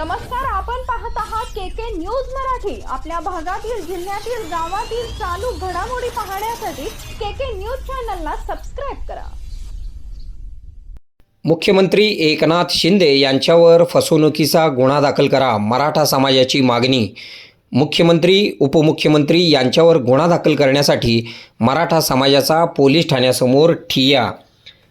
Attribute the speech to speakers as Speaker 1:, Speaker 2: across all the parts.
Speaker 1: नमस्कार आपण पाहत आहात के के न्यूज मराठी. आपल्या भागातील जिल्ह्यातील गावातील चालू घडामोडी पाहण्यासाठी के के न्यूज चॅनलला सबस्क्राईब करा.
Speaker 2: मुख्यमंत्री एकनाथ शिंदे यांच्यावर फसवणुकीचा गुन्हा दाखल करा मराठा समाजाची मागणी. मुख्यमंत्री उपमुख्यमंत्री यांच्यावर गुन्हा दाखल करण्यासाठी मराठा समाजाचा पोलीस ठाण्यासमोर ठिय्या.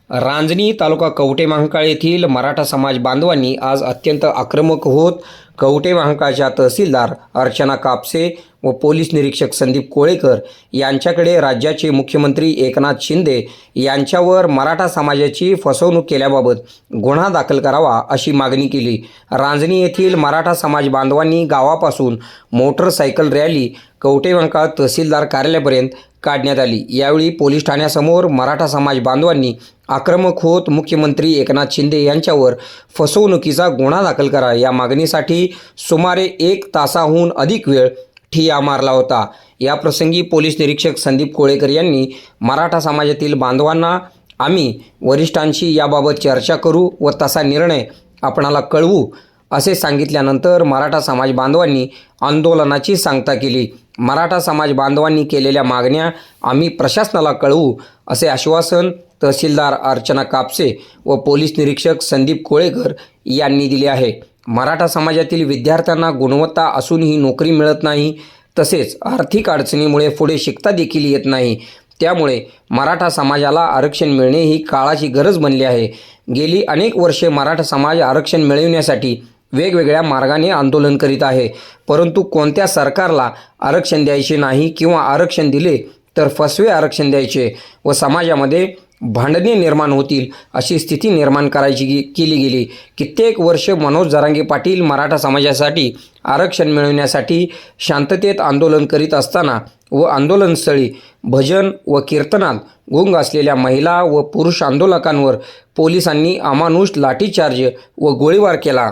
Speaker 2: रांजणी तालुका कवटे महांकाळ येथील मराठा समाज बांधवांनी आज अत्यंत आक्रमक होत कवटे महांकाळच्या तहसीलदार अर्चना कापसे व पोलीस निरीक्षक संदीप कोळेकर यांच्याकडे राज्याचे मुख्यमंत्री एकनाथ शिंदे यांच्यावर मराठा समाजाची फसवणूक केल्याबाबत गुन्हा दाखल करावा अशी मागणी केली. रांजणी येथील मराठा समाज बांधवांनी गावापासून मोटरसायकल रॅली कवटे महांकाळ तहसीलदार कार्यालयापर्यंत काढण्यात आली. यावेळी पोलीस ठाण्यासमोर मराठा समाज बांधवांनी आक्रमक होत मुख्यमंत्री एकनाथ शिंदे यांच्यावर फसवणुकीचा गुन्हा दाखल करा. या मागणीसाठी सुमारे एक तासाहून अधिक वेळ ठिया मारला होता. याप्रसंगी पोलीस निरीक्षक संदीप कोळेकर यांनी मराठा समाजातील बांधवांना आम्ही वरिष्ठांशी याबाबत चर्चा करू व तसा निर्णय आपणाला कळवू असे सांगितल्यानंतर मराठा समाज बांधवांनी आंदोलनाची सांगता केली. मराठा समाज बांधवांनी केलेल्या मागण्या आम्ही प्रशासनाला कळवू असे आश्वासन तहसीलदार अर्चना कापसे व पोलीस निरीक्षक संदीप कोळेकर यांनी दिले आहे. मराठा समाजातील विद्यार्थ्यांना गुणवत्ता असूनही नोकरी मिळत नाही तसेच आर्थिक अडचणीमुळे पुढे शिकता देखील येत नाही. त्यामुळे मराठा समाजाला आरक्षण मिळणे ही काळाची गरज बनली आहे. गेली अनेक वर्षे मराठा समाज आरक्षण मिळविण्यासाठी वेगवेगळ्या मार्गाने आंदोलन करीत आहे. परंतु कोणत्या सरकारला आरक्षण द्यायचे नाही किंवा आरक्षण दिले तर फसवे आरक्षण द्यायचे व समाजामध्ये भांडणे निर्माण होतील अशी स्थिती निर्माण करायची गे- केली गेली. कित्येक वर्ष मनोज जरांगे पाटील मराठा समाजासाठी आरक्षण मिळवण्यासाठी शांततेत आंदोलन करीत असताना व आंदोलनस्थळी भजन व कीर्तनात गुंग असलेल्या महिला व पुरुष आंदोलकांवर पोलिसांनी अमानुष लाठीचार्ज व गोळीबार केला.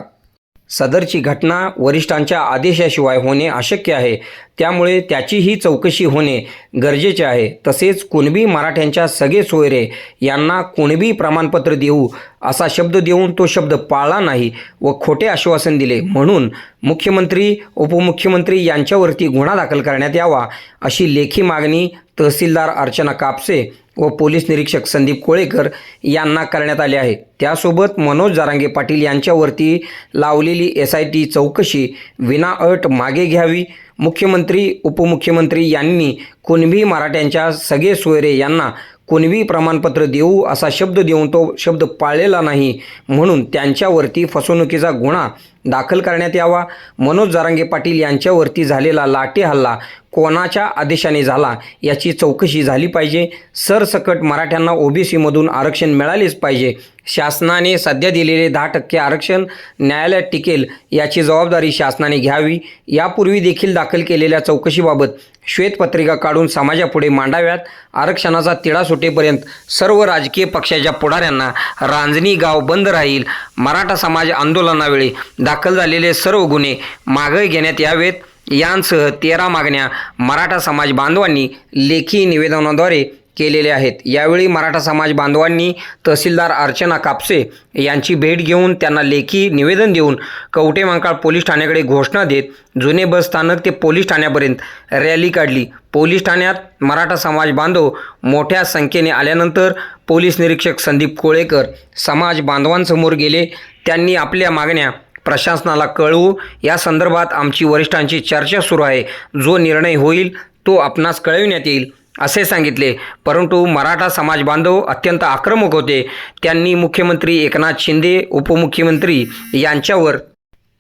Speaker 2: सदरची घटना वरिष्ठांच्या आदेशाशिवाय होणे अशक्य आहे. त्यामुळे त्याचीही चौकशी होणे गरजेचे आहे. तसेच कुणबी मराठ्यांच्या सगळे सोयरे यांना कुणबी प्रमाणपत्र देऊ असा शब्द देऊन तो शब्द पाळला नाही व खोटे आश्वासन दिले. म्हणून मुख्यमंत्री उपमुख्यमंत्री यांच्यावरती गुन्हा दाखल करण्यात यावा अशी लेखी मागणी तहसीलदार अर्चना कापसे व पोलीस निरीक्षक संदीप कोळेकर यांना करण्यात आले आहे. त्यासोबत मनोज जारांगे पाटील यांच्यावरती लावलेली एस आय टी चौकशी विनाअट मागे घ्यावी मुख्यमंत्री उपमुख्यमंत्री यांनी कुणबी मराठ्यांच्या सगळे सोयरे यांना कुणवी प्रमाणपत्र देऊ असा शब्द देऊन तो शब्द पाळलेला नाही म्हणून त्यांच्यावरती फसवणुकीचा गुन्हा दाखल करण्यात यावा. मनोज जारांगे पाटील यांच्यावरती झालेला लाटे हल्ला कोणाच्या आदेशाने झाला याची चौकशी झाली पाहिजे. सरसकट मराठ्यांना ओबीसीमधून आरक्षण मिळालेच पाहिजे. शासनाने सध्या दिलेले दहा टक्के आरक्षण न्यायालयात टिकेल याची जबाबदारी शासनाने घ्यावी. यापूर्वी देखील दाखल केलेल्या चौकशीबाबत श्वेतपत्रिका काढून समाजापुढे मांडाव्यात. आरक्षणाचा तिढा सुटेपर्यंत सर्व राजकीय पक्षाच्या पुढाऱ्यांना रांजणी गाव बंद राहील. मराठा समाज आंदोलनावेळी दाखल झालेले सर्व गुन्हे मागे घेण्यात यावेत. यांसह तेरा मागण्या मराठा समाज बांधवांनी लेखी निवेदनाद्वारे केलेले आहेत. यावेळी मराठा समाज बांधवांनी तहसीलदार अर्चना कापसे यांची भेट घेऊन त्यांना लेखी निवेदन देऊन कवटे मांकाळ पोलीस ठाण्याकडे घोषणा देत जुने बस स्थानक ते पोलीस ठाण्यापर्यंत रॅली काढली. पोलीस ठाण्यात मराठा समाज बांधव मोठ्या संख्येने आल्यानंतर पोलीस निरीक्षक संदीप कोळेकर समाज बांधवांसमोर गेले. त्यांनी आपल्या मागण्या प्रशासनाला कळवू. या संदर्भात आमची वरिष्ठांची चर्चा सुरू आहे. जो निर्णय होईल तो आपणास कळविण्यात येईल. असे सांगितले. परंतु मराठा समाज बांधव अत्यंत आक्रमक होते. त्यांनी मुख्यमंत्री एकनाथ शिंदे उपमुख्यमंत्री यांच्यावर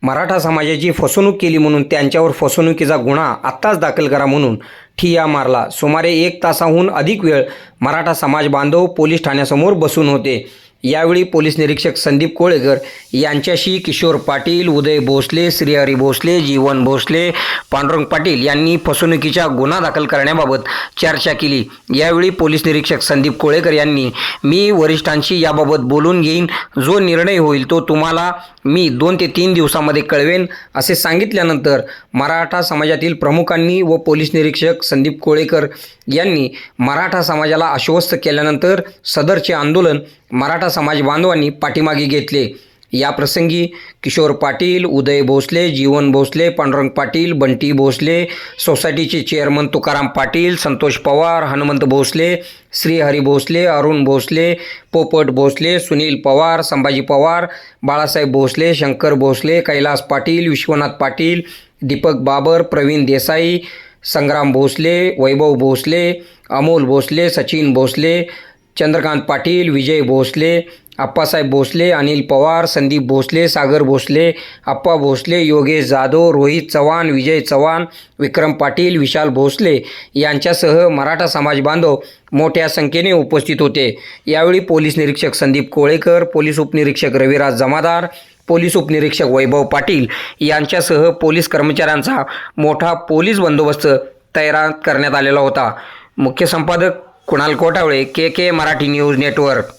Speaker 2: मराठा समाजाची फसवणूक केली म्हणून त्यांच्यावर फसवणुकीचा गुन्हा आत्ताच दाखल करा म्हणून ठिया मारला. सुमारे एक तासाहून अधिक वेळ मराठा समाज बांधव पोलीस ठाण्यासमोर बसून होते. यावेळी पोलीस निरीक्षक संदीप कोळेकर यांच्याशी किशोर पाटील उदय भोसले श्रीहरी भोसले जीवन भोसले पांडुरंग पाटील यांनी फसवणुकीच्या गुन्हा दाखल करण्याबाबत चर्चा केली. यावेळी पोलीस निरीक्षक संदीप कोळेकर यांनी मी वरिष्ठांशी याबाबत बोलून घेईन. जो निर्णय होईल तो तुम्हाला मी दोन ते तीन दिवसामध्ये कळवेन असे सांगितल्यानंतर मराठा समाजातील प्रमुखांनी व पोलीस निरीक्षक संदीप कोळेकर यांनी मराठा समाजाला आश्वस्त केल्यानंतर सदरचे आंदोलन मराठा समाज बांधवांनी पाठीमागे घेतले. या प्रसंगी किशोर पाटील उदय भोसले जीवन भोसले पांडुरंग पाटील बंटी भोसले सोसायटीचे चेअरमन तुकाराम पाटील संतोष पवार हनुमंत भोसले श्रीहरी भोसले अरुण भोसले पोपट भोसले सुनील पवार संभाजी पवार बाळासाहेब भोसले शंकर भोसले कैलास पाटील विश्वनाथ पाटील दीपक बाबर प्रवीण देसाई संग्राम भोसले वैभव भोसले अमोल भोसले सचिन भोसले चंद्रकांत पाटील विजय भोसले आप्पासाहेब भोसले अनिल पवार संदीप भोसले सागर भोसले आप्पा भोसले योगेश जाधव रोहित चव्हाण विजय चव्हाण विक्रम पाटील विशाल भोसले यांच्यासह मराठा समाज बांधव मोठ्या संख्येने उपस्थित होते. यावेळी पोलीस निरीक्षक संदीप कोळेकर पोलीस उपनिरीक्षक रविराज जमादार पोलीस उपनिरीक्षक वैभव पाटील यांच्यासह पोलीस कर्मचाऱ्यांचा मोठा पोलीस बंदोबस्त तैनात करण्यात आलेला होता. मुख्य संपादक Kunal Kotawale K K Marathi news network.